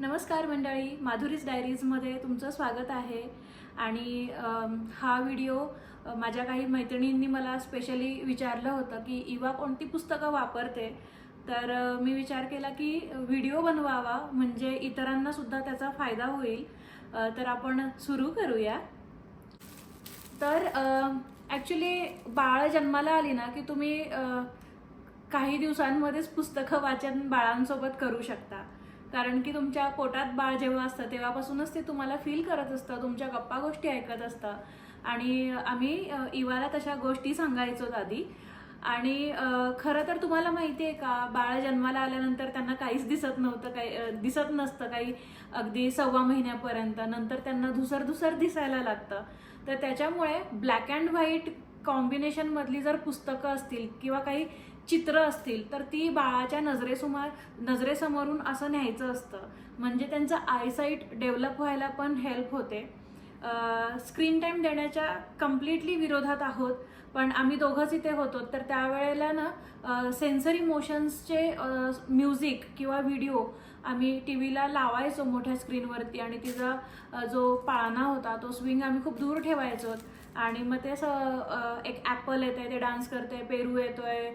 नमस्कार मंडळी माधुरीज डायरीजमध्ये तुमचं स्वागत आहे. आणि हा व्हिडिओ माझ्या काही मैत्रिणींनी मला स्पेशली विचारलं होतं की इवा कोणती पुस्तकं वापरते? तर मी विचार केला की व्हिडिओ बनवावा म्हणजे इतरांना सुद्धा त्याचा फायदा होईल. तर आपण सुरू करूया. तर ॲक्च्युली बाळ जन्माला आली ना की तुम्ही काही दिवसांमध्येच पुस्तकं वाचन बाळांसोबत करू शकता. कारण की तुमच्या पोटात बाळ जेव्हा असतं तेव्हापासूनच ते तुम्हाला फील करत असतं तुमच्या गप्पा गोष्टी ऐकत असतं. आणि आम्ही इवाला तशा गोष्टी सांगायचो आधी आणि खरं तर तुम्हाला माहिती आहे का बाळ जन्माला आल्यानंतर त्यांना काहीच दिसत नव्हतं काही दिसत नसतं काही अगदी सव्वा महिन्यापर्यंत. नंतर त्यांना धुसर धुसर दिसायला लागतं. तर त्याच्यामुळे ब्लॅक अँड व्हाईट कॉम्बिनेशनमधली जर पुस्तकं असतील किंवा काही चित्र असतील तर ती बाळाच्या नजरेसमोर नजरेसमोरून असं न्यायचं असतं. म्हणजे त्यांचं आयसाईट डेव्हलप व्हायला पण हेल्प होते. स्क्रीन टाईम देण्याच्या कम्प्लिटली विरोधात आहोत पण आम्ही दोघंच इथे होतो. तर त्यावेळेला ना सेन्सरी मोशन्सचे म्युझिक किंवा व्हिडिओ आम्ही टी व्हीला लावायचो मोठ्या स्क्रीनवरती आणि तिचा जो पाळणा होता तो स्विंग आम्ही खूप दूर ठेवायचो. आणि मग ते असं एक ॲपल येते ते डान्स करते पेरू येतोय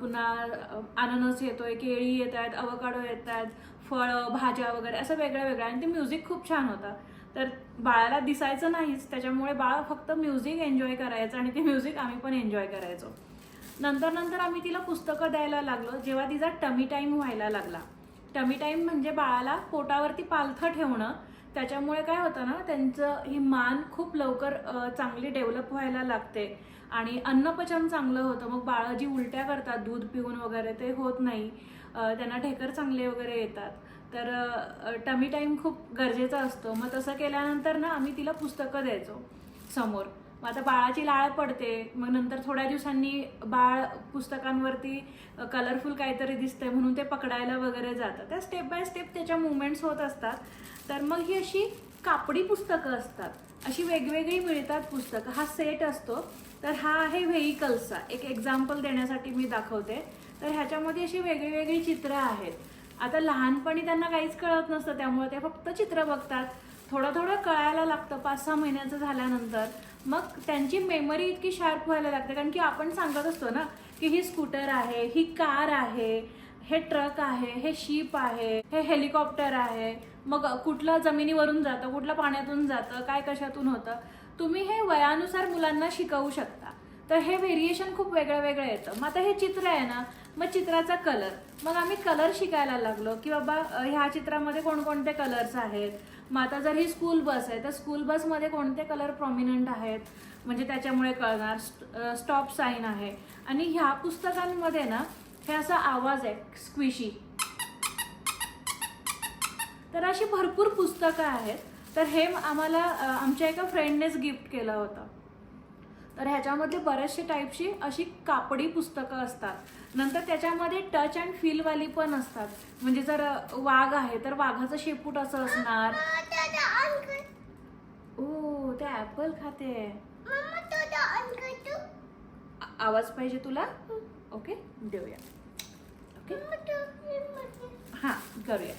पुन्हा अननस येतोय केळी येत आहेत अवकाडो येत आहेत फळं भाज्या वगैरे असं वेगळं वेगळं. आणि ते म्युझिक खूप छान होतं. तर बाळाला दिसायचं नाहीच त्याच्यामुळे बाळ फक्त म्युझिक एन्जॉय करायचं आणि ते म्युझिक आम्ही पण एन्जॉय करायचो. नंतर नंतर आम्ही तिला पुस्तकं द्यायला लागलो जेव्हा तिचा टमी टाईम व्हायला लागला. टमी टाईम म्हणजे बाळाला पोटावरती पालथं ठेवणं त्याच्यामुळे काय होतं ना त्यांचं ही मान खूप लवकर चांगली डेव्हलप व्हायला लागते. आणि अन्नपचन चांगलं होतं. मग बाळं जी उलट्या करतात दूध पिऊन वगैरे ते होत नाही. त्यांना ढेकर चांगले वगैरे येतात. तर टमी टाईम खूप गरजेचा असतो. मग तसं केल्यानंतर ना आम्ही तिला पुस्तकं द्यायचो समोर. मग आता बाळाची लाळ पडते. मग नंतर थोड्या दिवसांनी बाळ पुस्तकांवरती कलरफुल काहीतरी दिसतंय म्हणून ते पकडायला वगैरे जातं. त्या स्टेप बाय स्टेप त्याच्या मुवमेंट्स होत असतात. तर मग ही अशी कापडी पुस्तकं असतात. अशी वेगवेगळी मिळतात पुस्तकं. हा सेट असतो. तर हा आहे व्हेकल्सचा एक एक्झाम्पल देण्यासाठी मी दाखवते. तर ह्याच्यामध्ये अशी वेगळीवेगळी चित्रं आहेत. आता लहानपणी त्यांना काहीच कळत नसतं. त्यामुळे ते फक्त चित्र बघतात. थोडं थोडं कळायला लागतं. पाच सहा महिन्याचं झाल्यानंतर. मग त्यांची मेमरी इतकी शार्प व्हायला लागते. कारण की आपण सांगत असतो ना की ही स्कूटर आहे ही कार आहे हे ट्रक आहे हे शिप आहे हे हेलिकॉप्टर आहे. मग कुठलं जमिनीवरून जातं कुठलं पाण्यातून जातं काय कशातून होतं? तुम्ही हे वयानुसार मुलांना शिकवू शकता. तर हे व्हेरिएशन खूप वेगळं वेगळं येतं. मग आता हे चित्र आहे ना मग चित्राचा कलर मग आम्ही कलर शिकायला लागलो की बाबा ह्या चित्रामध्ये कोणकोणते कलर्स आहेत? मग आता जर ही स्कूल बस आहे तर स्कूल बसमध्ये कोणते कलर प्रॉमिनंट आहेत? म्हणजे त्याच्यामुळे कळणार. स्टॉप साईन आहे. आणि ह्या पुस्तकांमध्ये ना हे असा आवाज आहे स्क्विशी तर अशी भरपूर पुस्तकं आहेत. तर हे आम्हाला आमच्या एका फ्रेंडनेच गिफ्ट केलं होतं. तर ह्याच्यामध्ये बरेचसे टाईपची अशी कापडी पुस्तकं असतात. नंतर त्याच्यामध्ये टच अँड फीलवाली पण असतात. म्हणजे जर वाघ आहे तर वाघाचं शेपूट असं असणार. ओ ते ऍपल खाते. आवाज पाहिजे तुला? ओके देऊया. ओके हां करूया.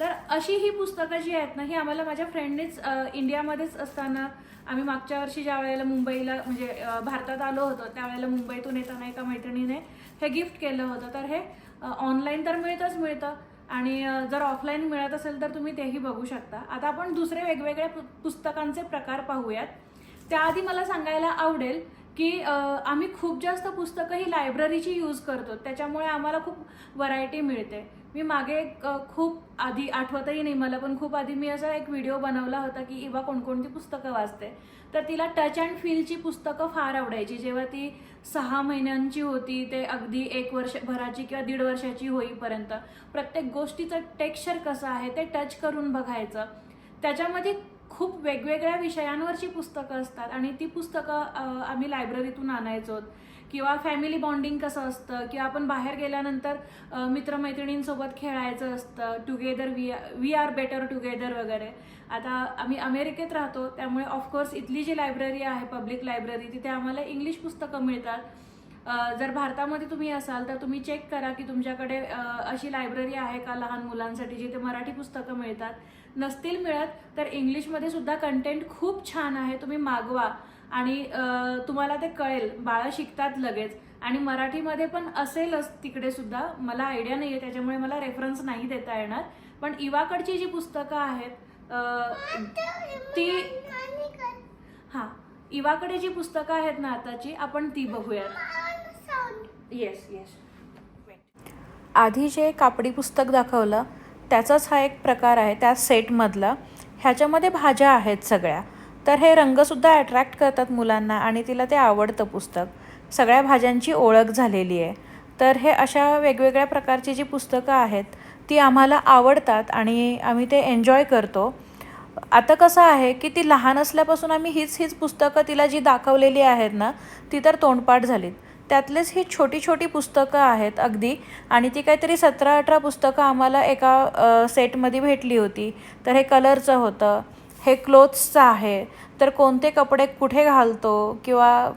तर अशी ही पुस्तकं जी आहेत ना ही आम्हाला माझ्या फ्रेंडनेच इंडियामध्येच असताना आम्ही मागच्या वर्षी ज्या वेळेला मुंबईला म्हणजे भारतात आलो होतो त्यावेळेला मुंबईतून येताना एका मैत्रिणीने हे गिफ्ट केलं होतं. तर हे ऑनलाईन तर मिळतंच मिळतं आणि जर ऑफलाईन मिळत असेल तर तुम्ही तेही बघू शकता. आता आपण दुसरे वेगवेगळ्या पु- पुस्तकांचे प्रकार पाहूयात. त्याआधी मला सांगायला आवडेल की आम्ही खूप जास्त पुस्तकं ही लायब्ररीची यूज करतो. त्याच्यामुळे आम्हाला खूप व्हरायटी मिळते. मी मागे एक, खूप आधी आठवतही नाही मला पण खूप आधी मी असा एक व्हिडिओ बनवला होता की इवा कोणकोणती पुस्तकं वाचते. तर तिला टच अँड फीलची पुस्तकं फार आवडायची. जेव्हा ती सहा महिन्यांची होती ते अगदी एक वर्षभराची किंवा दीड वर्षाची होईपर्यंत. प्रत्येक गोष्टीचं टेक्स्चर कसं आहे ते टच करून बघायचं. त्याच्यामध्ये खूप वेगवेगळ्या विषयांवरची पुस्तकं असतात आणि ती पुस्तकं आम्ही लायब्ररीतून आणायचो. किंवा फॅमिली बॉन्डिंग कसं असतं? किंवा आपण बाहेर गेल्यानंतर मित्रमैत्रिणींसोबत खेळायचं असतं together we we are better together वगैरे. आता आम्ही अमेरिकेत राहतो त्यामुळे ऑफकोर्स इथली जी लायब्ररी आहे पब्लिक लायब्ररी तिथे आम्हाला इंग्लिश पुस्तकं मिळतात. जर भारतामध्ये तुम्ही असाल तर तुम्ही चेक करा की तुमच्याकडे अशी लायब्ररी आहे का लहान मुलांसाठी जिथे मराठी पुस्तकं मिळतात. नसतील मिळत तर इंग्लिशमध्ये सुद्धा कंटेंट खूप छान आहे तुम्ही मागवा. आणि तुम्हाला ते कळेल. बाळं शिकतात लगेच. आणि मराठीमध्ये पण असेलच तिकडे सुद्धा. मला आयडिया नाही आहे त्याच्यामुळे मला रेफरन्स नाही देता येणार. पण इवाकडची जी पुस्तकं आहेत ती हां इवाकडे जी पुस्तकं आहेत ना आताची आपण ती बघूयात. येस येस आधी जे कापडी पुस्तक दाखवलं त्याचाच हा एक प्रकार आहे त्या सेटमधला ह्याच्यामध्ये भाज्या आहेत सगळ्या. तर हे रंगसुद्धा अट्रॅक्ट करतात मुलांना आणि तिला ते आवडतं पुस्तक. सगळ्या भाज्यांची ओळख झालेली आहे. तर हे अशा वेगवेगळ्या प्रकारची जी पुस्तकं आहेत ती आम्हाला आवडतात आणि आम्ही ते एन्जॉय करतो. आता कसं आहे की ती लहान असल्यापासून आम्ही हीच हीच पुस्तकं तिला जी दाखवलेली आहेत ना ती तर तोंडपाठ झालीत. त्यातलेच ही छोटी छोटी पुस्तकं आहेत अगदी आणि ती काहीतरी सतरा अठरा पुस्तकं आम्हाला एका सेटमध्ये भेटली होती. तर हे कलरचं होतं. हे क्लोथ्सचं आहे तर कोणते कपडे कुठे घालतो किंवा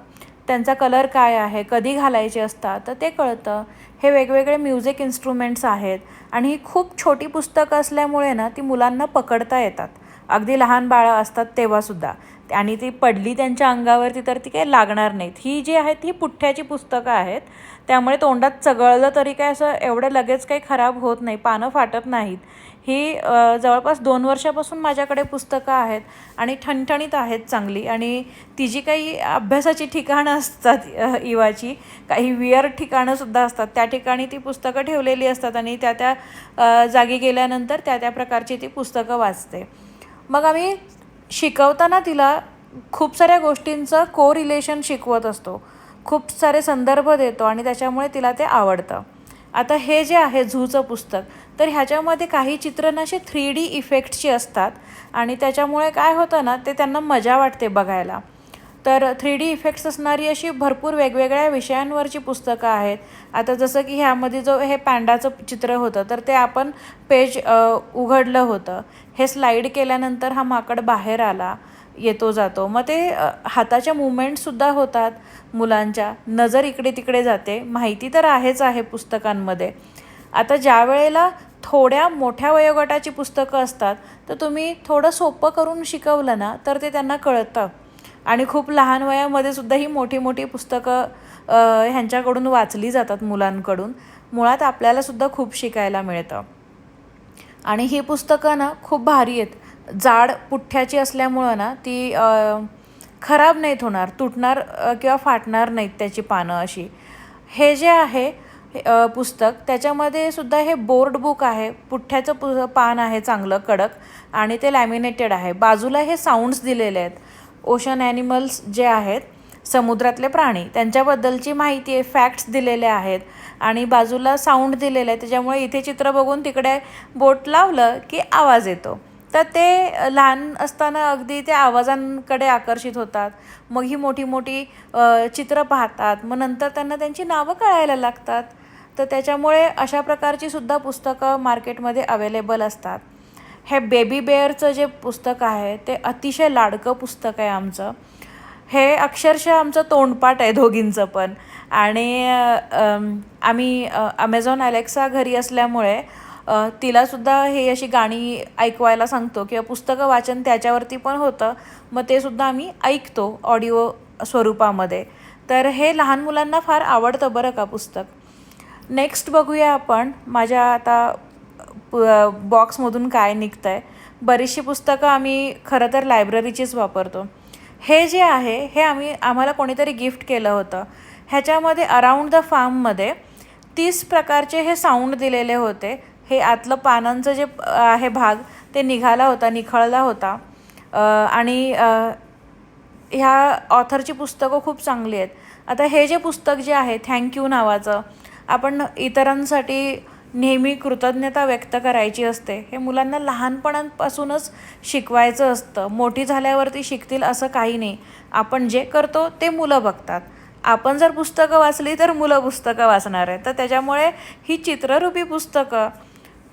त्यांचा कलर काय आहे कधी घालायचे असतात तर ते कळतं. हे वेगवेगळे म्युझिक इन्स्ट्रुमेंट्स आहेत आणि ही खूप छोटी पुस्तकं असल्यामुळे ना ती मुलांना पकडता येतात. अगदी लहान बाळं असतात तेव्हासुद्धा. आणि ती पडली त्यांच्या अंगावरती तर ती काही लागणार नाहीत. ही जी आहेत ही पुठ्ठ्याची पुस्तकं आहेत. त्यामुळे तोंडात चगळलं तरी काय असं एवढं लगेच काही खराब होत नाही पानं फाटत नाहीत. ही जवळपास दोन वर्षापासून माझ्याकडे पुस्तकं आहेत आणि ठणठणीत आहेत चांगली. आणि ती जी काही अभ्यासाची ठिकाणं असतात इवाची काही वियर ठिकाणंसुद्धा असतात त्या ठिकाणी ती पुस्तकं ठेवलेली असतात आणि त्या त्या जागी गेल्यानंतर त्या त्या प्रकारची ती पुस्तकं वाचते. मग आम्ही शिकवताना तिला खूप साऱ्या गोष्टींचं को रिलेशन शिकवत असतो. खूप सारे संदर्भ देतो आणि त्याच्यामुळे तिला ते आवडतं. आता हे जे आहे झूचं पुस्तक तर ह्याच्यामध्ये काही चित्रं असे थ्री डी इफेक्टची असतात. आणि त्याच्यामुळे काय होतं ना ते त्यांना मजा वाटते बघायला. तर थ्री डी इफेक्ट्स असणारी अशी भरपूर वेगवेगळ्या विषयांवरची पुस्तकं आहेत. आता जसं की ह्यामध्ये जो हे पॅन्डाचं चित्र होतं तर ते आपण पेज उघडलं होतं. हे स्लाईड केल्यानंतर हा माकड बाहेर आला. येतो जातो. मग ते हाताच्या मुवमेंटसुद्धा होतात मुलांच्या. नजर इकडे तिकडे जाते. माहिती तर आहेच आहे पुस्तकांमध्ये. आता ज्या वेळेला थोड्या मोठ्या वयोगटाची पुस्तकं असतात तर तुम्ही थोडं सोपं करून शिकवलं ना तर ते त्यांना कळतं. आणि खूप लहान वयामध्ये सुद्धा ही मोठी मोठी पुस्तकं ह्यांच्याकडून वाचली जातात मुलांकडून. मुळात आपल्यालासुद्धा खूप शिकायला मिळतं. आणि ही पुस्तकं ना खूप भारी आहेत. जाड पुठ्ठ्याची असल्यामुळं ना ती खराब नाहीत होणार तुटणार किंवा फाटणार नाहीत त्याची पानं अशी. हे जे आहे पुस्तक त्याच्यामध्ये सुद्धा हे बोर्ड बुक आहे पुठ्ठ्याचं पु पान आहे चांगलं कडक आणि ते लॅमिनेटेड आहे. बाजूला हे साऊंड्स दिलेले आहेत. ओशन ॲनिमल्स जे आहेत समुद्रातले प्राणी त्यांच्याबद्दलची माहिती आहे फॅक्ट्स दिलेले आहेत आणि बाजूला साऊंड दिलेलं आहे त्याच्यामुळे इथे चित्र बघून तिकडे बोट लावलं की आवाज येतो. तर ते लहान असताना अगदी त्या आवाजांकडे आकर्षित होतात. मग ही मोठी मोठी चित्रं चित्र पाहतात. मग नंतर त्यांना त्यांची नावं कळायला लागतात. तर त्याच्यामुळे अशा प्रकारची सुद्धा पुस्तकं मार्केटमध्ये अवेलेबल असतात. हे बेबी बेअरचं जे पुस्तक आहे ते अतिशय लाडकं पुस्तक आहे आमचं. हे अक्षरशः आमचं तोंडपाठ आहे दोघींचं पण. आणि आम्ही अमेझॉन अलेक्सा घरी असल्यामुळे तिलासुद्धा हे अशी गाणी ऐकवायला सांगतो किंवा पुस्तकं वाचन त्याच्यावरती पण होतं. मग ते सुद्धा आम्ही ऐकतो ऑडिओ स्वरूपामध्ये. तर हे लहान मुलांना फार आवडतं बरं का पुस्तक. नेक्स्ट बघूया आपण. माझ्या आता बॉक्समधून काय निघतं आहे बरीचशी पुस्तकं आम्ही खरं तर लायब्ररीचीच वापरतो. हे जे आहे हे आम्ही आम्हाला कोणीतरी गिफ्ट केलं होतं. ह्याच्यामध्ये अराउंड द फार्ममध्ये तीस प्रकारचे हे साऊंड दिलेले होते. हे आतलं पानांचं जे आहे भाग ते निघाला होता निखळला होता. आणि ह्या ऑथरची पुस्तकं खूप चांगली आहेत. आता हे जे पुस्तक जे आहे थँक्यू नावाचं आपण इतरांसाठी नेहमी कृतज्ञता व्यक्त करायची असते. हे मुलांना लहानपणापासूनच शिकवायचं असतं. मोठी झाल्यावरती शिकतील असं काही नाही. आपण जे करतो ते मुलं बघतात. आपण जर पुस्तकं वाचली तर मुलं पुस्तकं वाचणार आहे तर त्याच्यामुळे ही चित्ररूपी पुस्तकं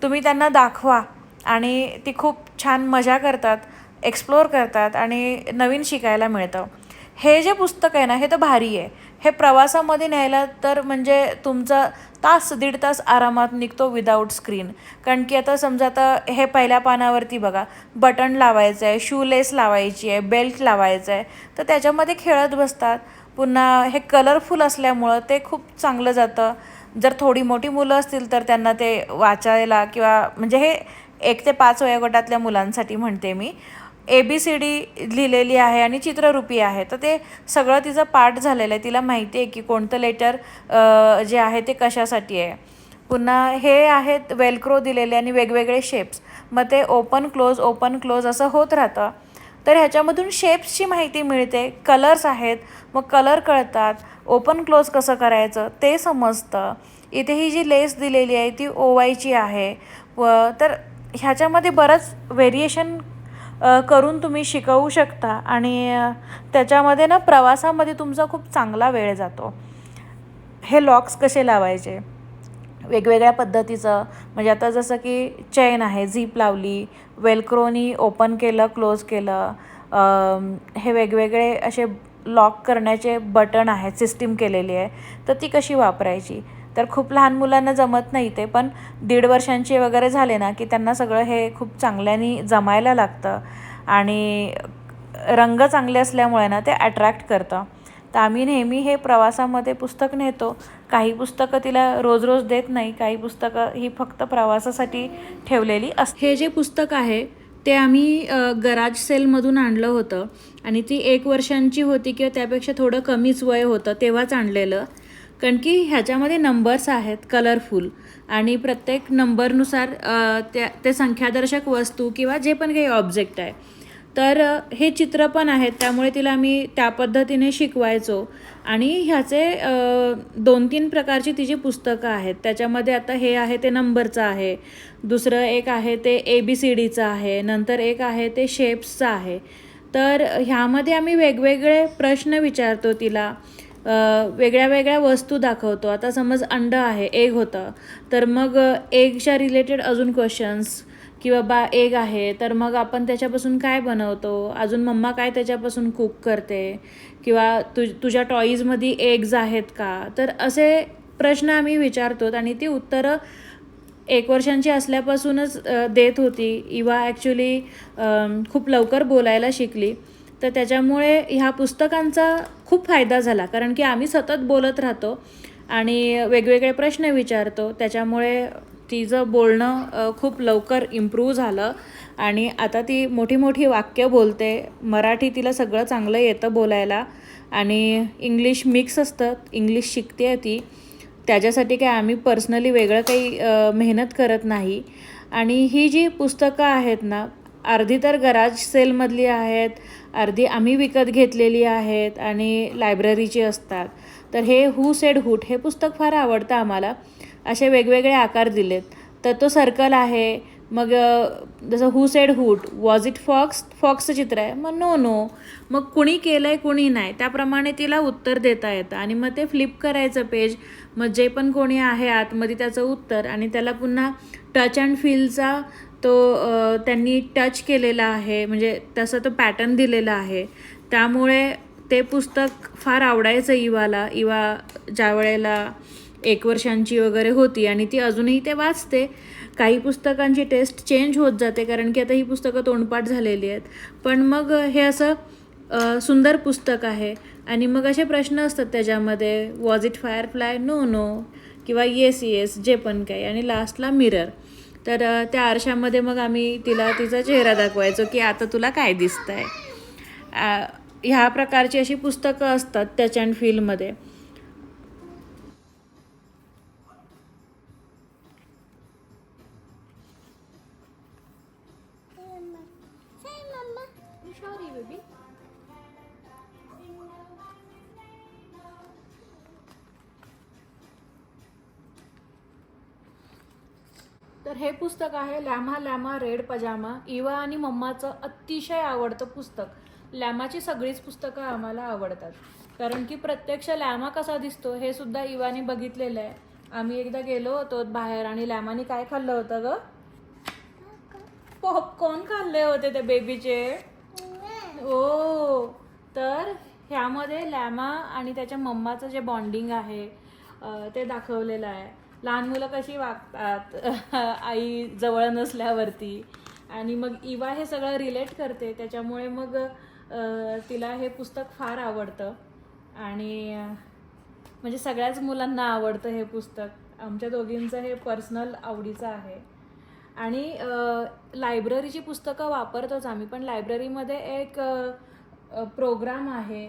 तुम्ही त्यांना दाखवा आणि ती खूप छान मजा करतात एक्सप्लोअर करतात आणि नवीन शिकायला मिळतं. हे जे पुस्तक आहे ना हे तर भारी आहे. हे प्रवासामध्ये न्यायला तर म्हणजे तुमचा तास दीड तास आरामात निघतो विदाऊट स्क्रीन कारण की आता समजा आता हे पहिल्या पानावरती बघा बटन लावायचं आहे शूलेस लावायची आहे बेल्ट लावायचं आहे तर त्याच्यामध्ये खेळत बसतात. पुन्हा हे कलरफुल असल्यामुळं ते खूप चांगलं जातं. जर थोडी मोठी मुलं असतील तर त्यांना ते वाचायला किंवा म्हणजे हे एक ते पाच वयोगटातल्या मुलांसाठी म्हणते मी. ए बी सी डी लिहिलेली आहे आणि चित्ररूपी आहे. तर ते सगळं तिचं पाठ झालेलं आहे. तिला माहिती आहे की कोणतं लेटर जे आहे ते कशासाठी आहे. पुन्हा हे आहेत वेलक्रो दिलेले आणि वेगवेगळे शेप्स मग ते ओपन क्लोज ओपन क्लोज असं होत राहतं. तर ह्याच्यामधून शेप्सची माहिती मिळते. कलर्स आहेत. मग कलर कळतात. ओपन क्लोज कसं करायचं ते समजतं. इथे ही जी लेस दिलेली आहे ती ओवायची आहे. व तर ह्याच्यामध्ये बरंच व्हेरिएशन करून तुम्ही शिकवू शकता आणि त्याच्यामध्ये ना प्रवासामध्ये तुमचा खूप चांगला वेळ जातो. हे लॉक्स कसे लावायचे? वेगवेगळ्या पद्धतीचं म्हणजे आता जसं की चैन आहे झीप लावली वेलक्रोनी ओपन केलं क्लोज केलं हे वेगवेगळे असे लॉक करण्याचे बटन आहेत सिस्टीम केलेली आहे तर ती कशी वापरायची? तर खूप लहान मुलांना जमत नाही ते पण दीड वर्षांचे वगैरे झाले ना की त्यांना सगळं हे खूप चांगल्याने जमायला लागतं. आणि रंग चांगले असल्यामुळे ना ते अट्रॅक्ट करतं. तर आम्ही नेहमी हे प्रवासामध्ये पुस्तक नेतो. काही पुस्तकं तिला रोज रोज देत नाही काही पुस्तकं ही फक्त प्रवासासाठी ठेवलेली अस हे जे पुस्तक आहे ते आम्ही गराज सेलमधून आणलं होतं. आणि ती एक वर्षांची होती किंवा त्यापेक्षा थोडं कमीच वय होतं तेव्हाच आणलेलं. कारण की ह्याच्यामध्ये नंबर्स आहेत कलरफुल आणि प्रत्येक नंबरनुसार त्या ते संख्यादर्शक वस्तू किंवा जे पण काही ऑब्जेक्ट आहे तर हे चित्र पण आहेत. त्यामुळे तिला आम्ही त्या पद्धतीने शिकवायचो. आणि ह्याचे दोन तीन प्रकारची तिची पुस्तकं आहेत. त्याच्यामध्ये आता हे आहे ते नंबरचं आहे. दुसरं एक आहे ते ए बी सी डीचं आहे. नंतर एक आहे ते शेप्सचं आहे. तर ह्यामध्ये आम्ही वेगवेगळे प्रश्न विचारतो तिला. वेगळ्या वेगळ्या वस्तू दाखवतो. आता समज अंड आहे एग होतं. तर मग एगच्या रिलेटेड अजून क्वेश्चन्स की बाबा एग आहे तर मग आपण त्याच्यापासून काय बनवतो? अजून मम्मा काय त्याच्यापासून कुक करते? किंवा तु तुझ्या टॉईजमध्ये एग्ज आहेत का? तर असे प्रश्न आम्ही विचारतो आणि ती उत्तरं एक वर्षांची असल्यापासूनच देत होती. इवा ॲक्च्युली खूप लवकर बोलायला शिकली. तर त्याच्यामुळे ह्या पुस्तकांचा खूप फायदा झाला. कारण की आम्ही सतत बोलत राहतो आणि वेगवेगळे प्रश्न विचारतो. त्याच्यामुळे तिचं बोलणं खूप लवकर इम्प्रूव्ह झालं. आणि आता ती मोठी मोठी वाक्य बोलते. मराठी तिला सगळं चांगलं येतं बोलायला. आणि इंग्लिश मिक्स असतं. इंग्लिश शिकते आहे ती. त्याच्यासाठी काय आम्ही पर्सनली वेगळं काही मेहनत करत नाही. आणि ही जी पुस्तकं आहेत ना अर्धी तर गराज सेलमधली आहेत अर्धी आम्ही विकत घेतलेली आहेत आणि लायब्ररीची असतात. तर हे हू सेड हुट हे पुस्तक फार आवडतं आम्हाला. असे वेगवेगळे आकार दिलेत. तर तो सर्कल आहे. मग जसं who said hoot was it fox फॉक्सचं चित्र आहे. मग नो नो मग कुणी केलं आहे कुणी नाही. त्याप्रमाणे तिला उत्तर देता येतं. आणि मग ते फ्लिप करायचं पेज मग जे पण कोणी आहे आतमध्ये त्याचं उत्तर. आणि त्याला पुन्हा टच अँड फीलचा तो त्यांनी टच केलेला आहे. म्हणजे तसं तो पॅटर्न दिलेला आहे. त्यामुळे ते पुस्तक फार आवडायचं इवाला इवा ज्या वेळेला एक वर्षांची वगैरे होती आणि ती अजूनही ते वाचते. काही पुस्तकांची टेस्ट चेंज होत जाते कारण की आता ही पुस्तकं तोंडपाठ झालेली आहेत. पण मग हे असं सुंदर पुस्तक आहे आणि मग असे प्रश्न असतात त्याच्यामध्ये was it firefly no no किंवा येस येस जे पण काही. आणि लास्टला मिरर तर त्या आरशामध्ये मग आम्ही तिला तिचा चेहरा दाखवायचो की आता तुला काय दिसतं आहे ह्या प्रकारची अशी पुस्तकं असतात टच अँड फीलमध्ये हे पुस्तक आहे लॅमा लॅमा रेड पजामा. इवा आणि मम्माचं अतिशय आवडतं पुस्तक. लॅमाची सगळीच पुस्तकं आम्हाला आवडतात. कारण की प्रत्यक्ष लॅमा कसा दिसतो हे सुद्धा इवाने बघितलेलं आहे. आम्ही एकदा गेलो होतो बाहेर आणि लॅमाने काय खाल्लं होतं ग? पॉपकॉर्न खाल्ले होते त्या बेबीचे. ओ तर ह्यामध्ये लॅमा आणि त्याच्या मम्माचं जे बॉन्डिंग आहे ते दाखवलेलं आहे. लहान मुलं कशी वागतात आई जवळ नसल्यावरती. आणि मग इवा हे सगळं रिलेट करते. त्याच्यामुळे मग तिला हे पुस्तक फार आवडतं. आणि म्हणजे सगळ्याच मुलांना आवडतं हे पुस्तक. आमच्या दोघींचं हे पर्सनल आवडीचं आहे. आणि लायब्ररीची पुस्तकं वापरतोच आम्ही. पण लायब्ररीमध्ये एक प्रोग्राम आहे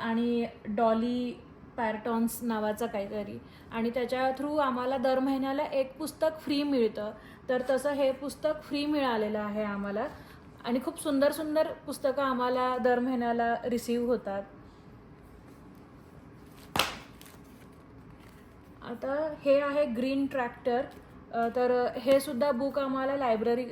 आणि डॉली पॅरटॉन्स नावाचा काहीतरी. आणि त्याच्या थ्रू आम्हाला दर महिन्याला एक पुस्तक फ्री मिळतं. तर तसं हे पुस्तक फ्री मिळालेलं आहे आम्हाला. आणि खूप सुंदर सुंदर पुस्तकं आम्हाला दर महिन्याला रिसीव होतात. आता हे आहे ग्रीन ट्रॅक्टर तर हे सुद्धा बुक आम्हाला लायब्ररी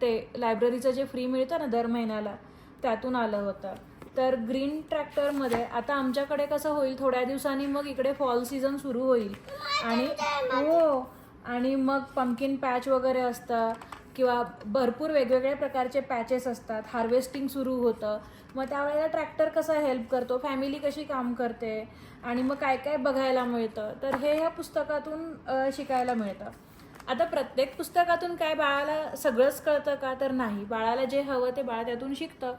ते लायब्ररीचं जे फ्री मिळतं ना दर महिन्याला त्यातून आलं होतं. तर ग्रीन ट्रॅक्टरमध्ये आता आमच्याकडे कसं होईल थोड्या दिवसांनी मग इकडे फॉल सीझन सुरू होईल. आणि हो आणि मग पंकिन पॅच वगैरे असतं किंवा भरपूर वेगवेगळ्या प्रकारचे पॅचेस असतात. हार्वेस्टिंग सुरू होतं. मग त्यावेळेला ट्रॅक्टर कसा हेल्प करतो? फॅमिली कशी काम करते? आणि मग काय काय बघायला मिळतं? तर हे ह्या पुस्तकातून शिकायला मिळतं. आता प्रत्येक पुस्तकातून काय बाळाला सगळंच कळतं का? तर नाही. बाळाला जे हवं ते बाळ त्यातून शिकतं.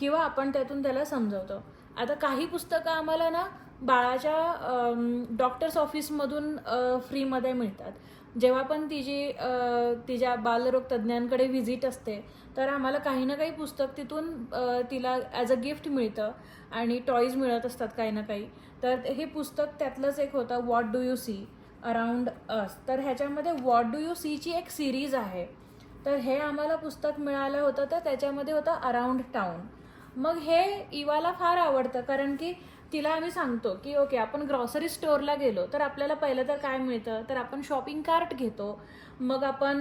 किंवा आपण त्यातून त्याला समजवतो. आता काही पुस्तकं आम्हाला ना बाळाच्या डॉक्टर्स ऑफिसमधून फ्रीमध्ये मिळतात. जेव्हा पण तिची तिच्या बालरोग तज्ज्ञांकडे व्हिजिट असते तर आम्हाला काही ना काही पुस्तक तिथून तिला ॲज अ गिफ्ट मिळतं आणि टॉईज मिळत असतात काही ना काही. तर हे पुस्तक त्यातलंच एक होतं what do you see around us तर ह्याच्यामध्ये वॉट डू यू सीची एक सिरीज आहे. तर हे आम्हाला पुस्तक मिळालं होतं तर त्याच्यामध्ये होतं अराउंड टाऊन मग हे इवाला फार आवडतं कारण की तिला आम्ही सांगतो की ओके आपण ग्रॉसरी स्टोअरला गेलो तर आपल्याला पहिलं तर काय मिळतं? तर आपण शॉपिंग कार्ट घेतो मग आपण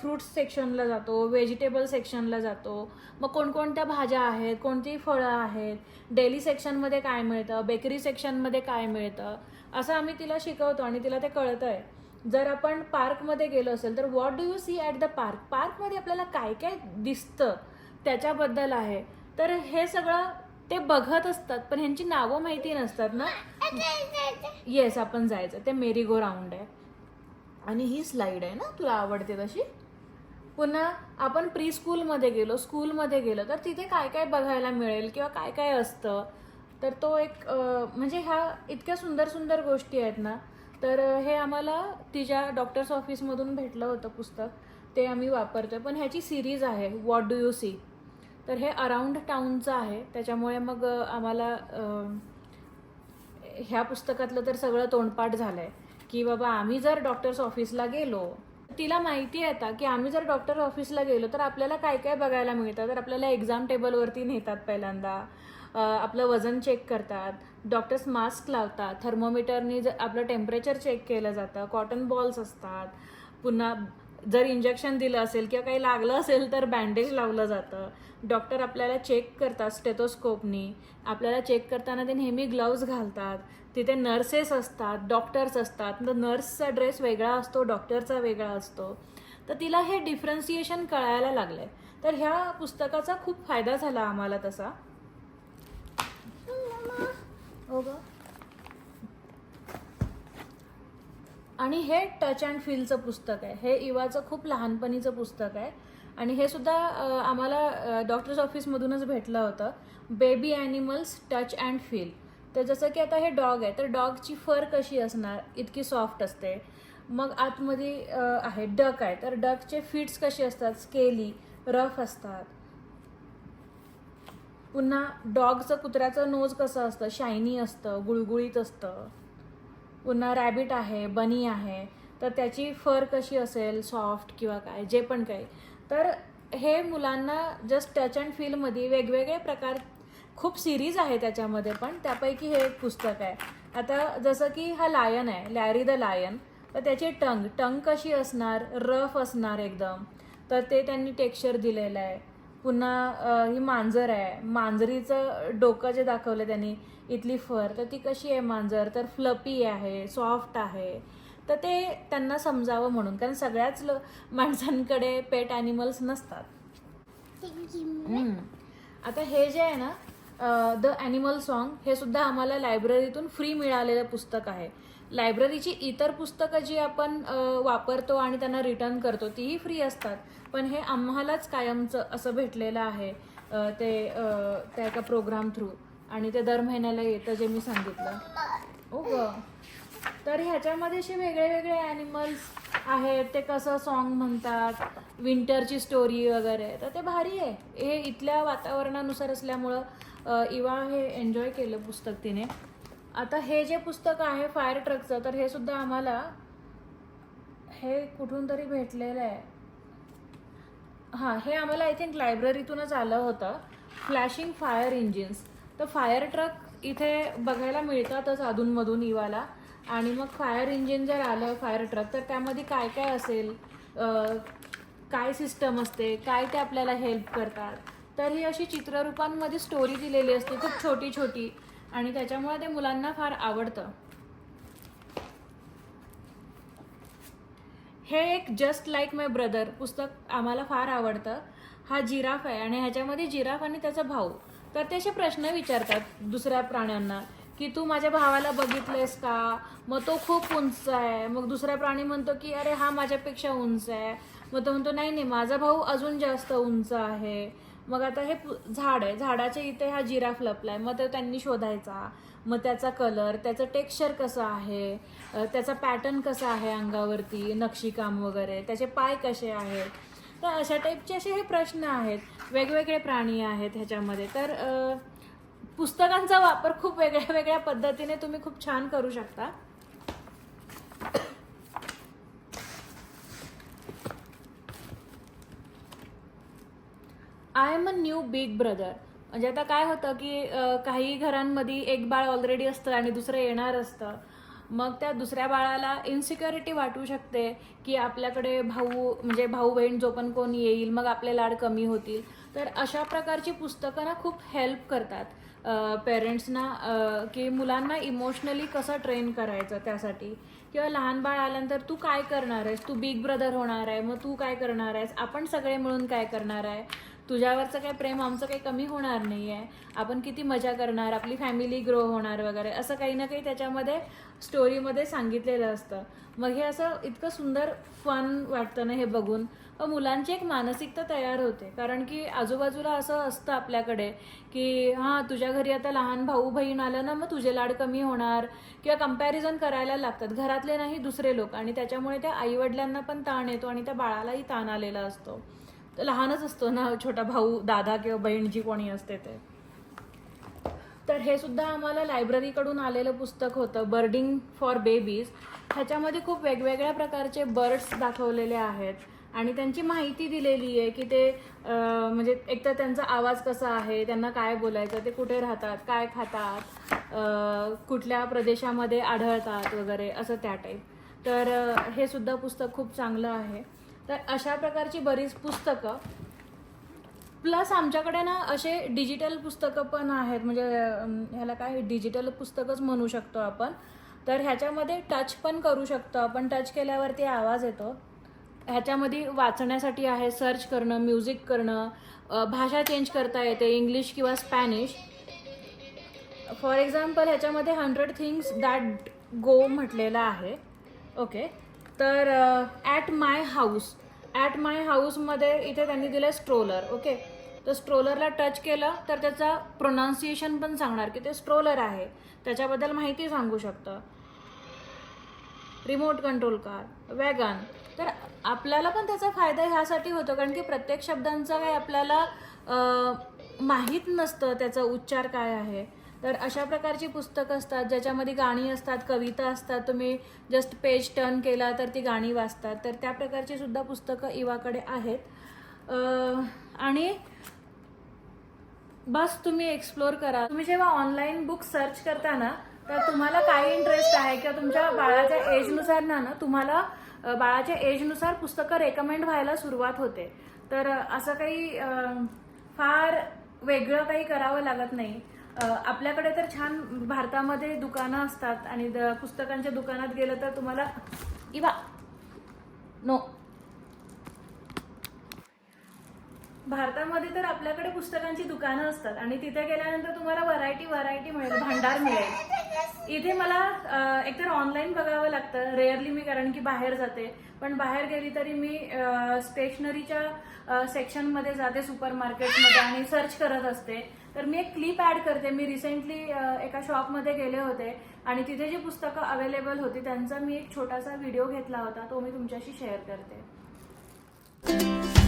फ्रूट्स सेक्शनला जातो व्हेजिटेबल सेक्शनला जातो मग कोणकोणत्या भाज्या आहेत कोणती फळं आहेत डेली सेक्शनमध्ये काय मिळतं बेकरी सेक्शनमध्ये काय मिळतं? असं आम्ही तिला शिकवतो आणि तिला ते कळतं आहे जर आपण पार्कमध्ये गेलो असेल तर what do you see at the park पार्कमध्ये आपल्याला काय काय दिसतं? त्याच्याबद्दल आहे. तर हे सगळं ते बघत असतात पण ह्यांची नावं माहिती नसतात ना? येस आपण जायचं. ते मेरी गो राऊंड आहे. आणि ही स्लाईड आहे ना? तुला आवडते तशी? पुन्हा आपण प्री स्कूलमध्ये गेलो. स्कूलमध्ये गेलो तर तिथे काय काय बघायला मिळेल किंवा काय काय असतं? तर तो एक म्हणजे ह्या इतक्या सुंदर सुंदर गोष्टी आहेत ना? तर हे आम्हाला तिच्या डॉक्टर्स ऑफिसमधून भेटलं होतं पुस्तक. ते आम्ही वापरतोय. पण ह्याची सिरीज आहे. वॉट डू यू सी तर हे अराउंड टाउनचं आहे. त्याच्यामुळे मग आम्हाला ह्या पुस्तकातलं तर सगळं तोंडपाठ झालं आहे की बाबा आम्ही जर डॉक्टर्स ऑफिसला गेलो तिला माहिती आहे आता की आम्ही जर डॉक्टर ऑफिसला गेलो तर आपल्याला काय काय बघायला मिळतं? तर आपल्याला एक्झाम टेबलवरती नेतात पहिल्यांदा. आपलं वजन चेक करतात. डॉक्टर्स मास्क लावतात. थर्मोमीटरनी जर आपलं टेम्परेचर चेक केलं जातं. कॉटन बॉल्स असतात. पुन्हा जर इंजेक्शन दिलं असेल किंवा काही लागलं असेल तर बँडेज लावलं जातं. डॉक्टर आपल्याला चेक करतात स्टेथोस्कोपनी आपल्याला चेक करताना ते नेहमी ग्लव्ज घालतात. तिथे नर्सेस असतात डॉक्टर्स असतात. तर नर्सचा ड्रेस वेगळा असतो डॉक्टरचा वेगळा असतो. तर तिला हे डिफरन्सिएशन कळायला लागलं आहे तर ह्या पुस्तकाचा खूप फायदा झाला आम्हाला तसा हो ग आणि हे टच अँड फीलचं पुस्तक आहे. हे इवाचं खूप लहानपणीचं पुस्तक आहे. आणि हे सुद्धा आम्हाला डॉक्टर्स ऑफिसमधूनच भेटलं होतं. Baby animals touch and feel तर जसं की आता हे डॉग आहे. तर डॉगची फर कशी असणार? इतकी सॉफ्ट असते. मग आतमध्ये आहे डक आहे. तर डकचे फिट्स कशी असतात? स्केली रफ असतात. पुन्हा डॉगचं कुत्र्याचं नोज कसं असतं? शायनी असतं गुळगुळीत असतं. पुन्हा रॅबिट आहे बनी आहे तर त्याची फर कशी असेल सॉफ्ट किंवा काय जे पण काही. तर हे मुलांना जस्ट टच अँड फीलमध्ये वेगवेगळे प्रकार खूप सिरीज आहे त्याच्यामध्ये पण त्यापैकी हे एक पुस्तक आहे. आता जसं की हा लायन आहे लॅरी द लायन तर त्याची टंग टंग कशी असणार रफ असणार एकदम. तर ते त्यांनी टेक्स्चर दिलेलं आहे. पुन्हा ही मांजर आहे. मांजरीचं डोकं जे दाखवलं त्यांनी इथली फर तर ती कशी आहे मांजर? तर फ्लपी आहे सॉफ्ट आहे. तर ते त्यांना समजावं म्हणून कारण सगळ्याच लो माणसांकडे पेट ॲनिमल्स नसतात. आता हे जे आहे ना द ॲनिमल सॉन्ग हे सुद्धा आम्हाला लायब्ररीतून फ्री मिळालेलं पुस्तक आहे. लायब्ररीची इतर पुस्तकं जी आपण वापरतो आणि त्यांना रिटर्न करतो तीही फ्री असतात. पण हे आम्हालाच कायमचं असं भेटलेलं आहे ते त्या एका प्रोग्राम थ्रू आणि ते दर महिन्याला येतं जे मी सांगितलं. ओ ग. तर ह्याच्यामध्ये असे वेगळे वेगळे ॲनिमल्स आहेत. ते कसं सॉन्ग म्हणतात विंटरची स्टोरी वगैरे. तर ते भारी आहे. हे इथल्या वातावरणानुसार असल्यामुळं इवा हे एन्जॉय केलं पुस्तक तिने. आता हे जे पुस्तक आहे फायर ट्रकचं तर हे सुद्धा आम्हाला हे कुठून तरी भेटलेलं आहे. हां हे आम्हाला आय थिंक लायब्ररीतूनच आलं होतं. फ्लॅशिंग फायर इंजिन्स तर फायर ट्रक इथे बघायला मिळतातच अधूनमधून इवाला. आणि मग फायर इंजिन जर आलं फायर ट्रक तर त्यामध्ये काय काय असेल? काय सिस्टम असते? काय ते आपल्याला हेल्प करतात? तर ही अशी चित्ररूपांमध्ये स्टोरी दिलेली असते खूप छोटी छोटी आणि त्याच्यामुळे ते मुलांना फार आवडतं. हे एक जस्ट लाईक माय ब्रदर पुस्तक आम्हाला फार आवडतं. हा जिराफ आहे आणि ह्याच्यामध्ये जिराफ आणि त्याचा भाऊ. तर ते असे प्रश्न विचारतात दुसऱ्या प्राण्यांना की तू माझ्या भावाला बघितलंयस का? मग तो खूप उंच आहे. मग दुसरा प्राणी म्हणतो की अरे हा माझ्यापेक्षा उंच आहे. मग तो म्हणतो नाही नाही माझा भाऊ अजून जास्त उंच आहे. मग आता हे झाड आहे. झाडाच्या इथे हा जिराफ लपलाय. मग तो त्यांनी शोधायचा. मग त्याचा कलर त्याचं टेक्स्चर कसं आहे? त्याचा पॅटर्न कसा आहे अंगावरती? नक्षीकाम वगैरे. त्याचे पाय कसे आहेत? तर अशा टाईपचे असे हे प्रश्न आहेत. वेगवेगळे प्राणी आहेत ह्याच्यामध्ये. तर पुस्तकांचा वापर खूप वेगळ्या वेगळ्या पद्धतीने तुम्ही खूप छान करू शकता. I am a new big brother म्हणजे आता काय होतं की काही घरांमध्ये एक बाळ ऑलरेडी असतं आणि दुसरं येणार असतं. मग त्या दुसऱ्या बाळाला इन्सिक्युरिटी वाटू शकते की आपल्याकडे भाऊ म्हणजे भाऊ बहीण जो पण कोण येईल मग आपले लाड कमी होतील. तर अशा प्रकारची पुस्तकं ना खूप हेल्प करतात. पेरेंट्सना की मुलांना इमोशनली कसं ट्रेन करायचं त्यासाठी? किंवा लहान बाळ आल्यानंतर तू काय करणार आहेस? तू बिग ब्रदर होणार आहे मग तू काय करणार आहेस? आपण सगळे मिळून काय करणार आहे? तुझ्यावरचं काही प्रेम आमचं काही कमी होणार नाही आहे आपण किती मजा करणार आपली फॅमिली ग्रो होणार वगैरे असं काही ना काही त्याच्यामध्ये स्टोरीमध्ये सांगितलेलं असतं. मग हे असं इतकं सुंदर फन वाटतं ना हे बघून. व मुलांची एक मानसिकता तयार होते. कारण की आजूबाजूला असं असतं आपल्याकडे की हां तुझ्या घरी आता लहान भाऊ बहीण आलं ना मग तुझे लाड कमी होणार. किंवा कंपॅरिझन करायला लागतात. घरातले नाही दुसरे लोक. आणि त्याच्यामुळे त्या आईवडिलांना पण ताण येतो आणि त्या बाळालाही ताण आलेला असतो. लहानच असतो ना छोटा भाऊ दादा किंवा बहीण जी कोणी असते ते. तर हे सुद्धा आम्हाला लायब्ररीकडून आलेलं पुस्तक होतं बर्डिंग फॉर बेबीज ह्याच्यामध्ये खूप वेगवेगळ्या प्रकारचे बर्ड्स दाखवलेले आहेत. आणि त्यांची माहिती दिलेली आहे की ते म्हणजे एक तर त्यांचा आवाज कसा आहे त्यांना काय बोलायचं ते कुठे राहतात काय खातात कुठल्या प्रदेशामध्ये आढळतात वगैरे असं त्या टाईप तर हे सुद्धा पुस्तक खूप चांगलं आहे. तर अशा प्रकारची बरीच पुस्तकं. प्लस आमच्याकडे ना असे डिजिटल पुस्तकं पण आहेत. म्हणजे ह्याला काय डिजिटल पुस्तकच म्हणू शकतो आपण. तर ह्याच्यामध्ये टच पण करू शकतो आपण. टच केल्यावरती आवाज येतो. ह्याच्यामध्ये वाचण्यासाठी आहे सर्च करणं म्युझिक करणं भाषा चेंज करता येते इंग्लिश किंवा स्पॅनिश. फॉर एक्झाम्पल ह्याच्यामध्ये हंड्रेड थिंग्स दॅट गो म्हटलेलं आहे. ओके. तर at my house at my हाऊसमध्ये इथे त्यांनी दिलं स्ट्रोलर ओके तर स्ट्रोलरला टच केलं तर त्याचा प्रोनाऊन्सिएशन पण सांगणार की ते स्ट्रोलर आहे. त्याच्याबद्दल माहिती सांगू शकतं. रिमोट कंट्रोल कार वॅगन तर आपल्याला पण त्याचा फायदा ह्यासाठी होतो कारण की प्रत्येक शब्दांचा काय आपल्याला माहीत नसतं त्याचा उच्चार काय आहे. तर अशा प्रकारची पुस्तकं असतात ज्याच्यामध्ये गाणी असतात कविता असतात. तुम्ही जस्ट पेज टर्न केला तर ती गाणी वाचतात. तर त्या प्रकारची सुद्धा पुस्तकं इवाकडे आहेत. आणि बस तुम्ही एक्सप्लोर करा. तुम्ही जेव्हा ऑनलाईन बुक सर्च करता ना तर तुम्हाला काय इंटरेस्ट आहे किंवा तुमच्या बाळाच्या एजनुसार ना ना तुम्हाला बाळाच्या एजनुसार पुस्तकं रेकमेंड व्हायला सुरुवात होते. तर असं काही फार वेगळं काही करावं लागत नाही. आपल्याकडे तर छान भारतामध्ये दुकानं असतात आणि पुस्तकांच्या दुकानात गेलं तर तुम्हाला इवा. नो. भारतामध्ये तर आपल्याकडे पुस्तकांची दुकानं असतात आणि तिथे गेल्यानंतर तुम्हाला व्हरायटी व्हरायटी मिळेल भांडार मिळेल. इथे मला एकतर ऑनलाईन बघावं लागतं रेअरली मी कारण की बाहेर जाते. पण बाहेर गेली तरी मी स्टेशनरीच्या सेक्शनमध्ये जाते सुपर मार्केटमध्ये आणि सर्च करत असते. तर मी एक क्लिप ऍड करते. मी रिसेंटली एका शॉपमध्ये गेले होते आणि तिथे जी पुस्तकं अवेलेबल होती त्यांचा मी एक छोटासा व्हिडिओ घेतला होता. तो मी तुमच्याशी शेअर करते.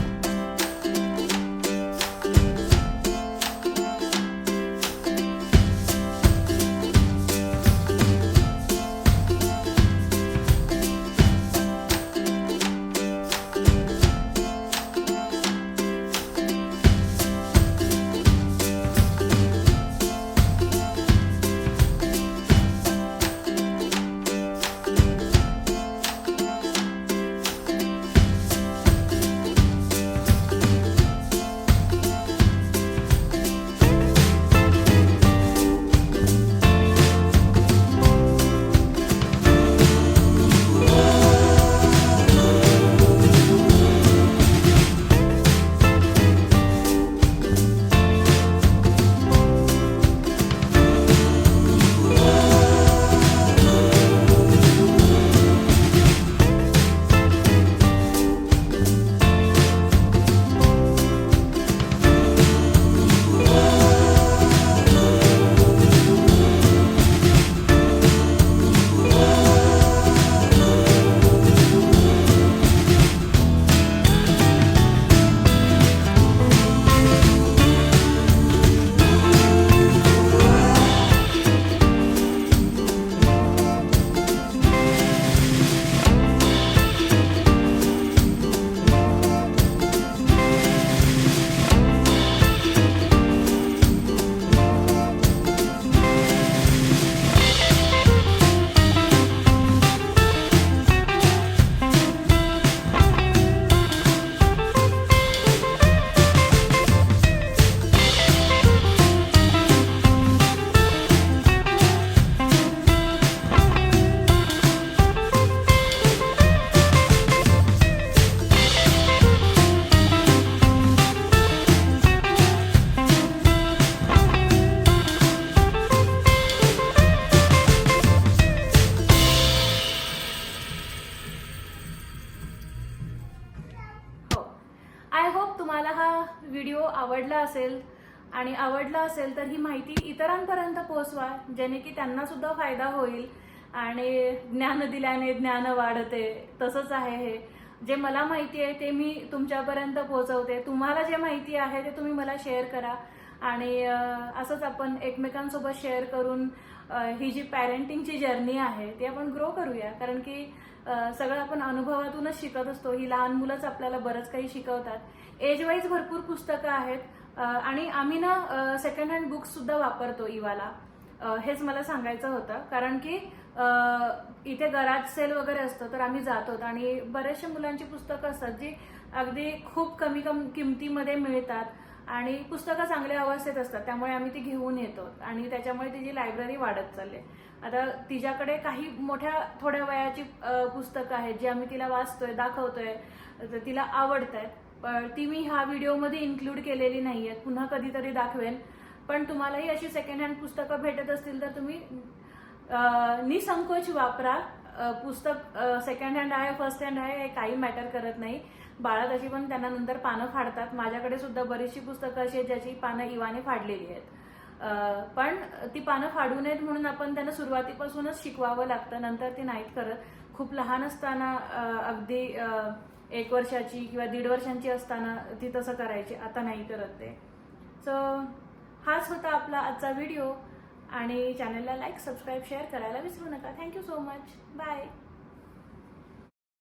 असेल आणि आवडला असेल तर ही माहिती इतरांपर्यंत पोहोचवा जेणे की त्यांना सुद्धा फायदा होईल आणि ज्ञान दिल्याने ज्ञान वाढते. तसंच आहे हे. जे मला माहिती आहे ते मी तुमच्यापर्यंत पोहोचवते. तुम्हाला जे माहिती आहे ते तुम्ही मला शेअर करा. आणि असंच आपण एकमेकांसोबत शेअर करून ही जी पॅरेंटिंगची जर्नी आहे ती आपण ग्रो करूया. कारण की सगळं आपण अनुभवातूनच शिकत असतो. ही लहान मुलंच आपल्याला बरंच काही शिकवतात. एज वाईज भरपूर पुस्तकं आहेत. आणि आम्ही ना सेकंड हँड बुक्स सुद्धा वापरतो इवाला. हेच मला सांगायचं होतं. कारण की इथे गराज सेल वगैरे असतं तर आम्ही जातो आणि बरेचशे मुलांची पुस्तकं असतात जी अगदी खूप कमी कम किमतीमध्ये मिळतात. आणि पुस्तकं चांगल्या अवस्थेत असतात. त्यामुळे आम्ही ती घेऊन येतो. आणि त्याच्यामुळे तिची लायब्ररी वाढत चालली. आता तिच्याकडे काही मोठ्या थोड्या वयाची पुस्तकं आहेत जी आम्ही तिला वाचतोय दाखवतोय तर तिला आवडत आहेत ती मी ह्या व्हिडिओमध्ये इन्क्लूड केलेली नाही आहेत पुन्हा कधीतरी दाखवेन. पण तुम्हालाही अशी सेकंड हँड पुस्तकं भेटत असतील तर तुम्ही निसंकोच वापरा. पुस्तक सेकंड हँड आहे फर्स्ट हँड आहे हे काही मॅटर करत नाही. बाळा तशी पण त्यांना नंतर पानं फाडतात. माझ्याकडे सुद्धा बरीचशी पुस्तकं अशी आहेत ज्याची पानं इवाने फाडलेली आहेत. पण ती पानं फाडू नयेत म्हणून आपण त्यांना सुरुवातीपासूनच शिकवावं लागतं. नंतर ती नाहीत करत. खूप लहान असताना अगदी एक वर्षाची किंवा दीड वर्षांची असताना ती तसं करायची आता नाही करत ते. सो हाच होता आपला आजचा व्हिडिओ आणि चॅनलला लाईक सबस्क्राईब शेअर करायला विसरू नका. Thank you so much bye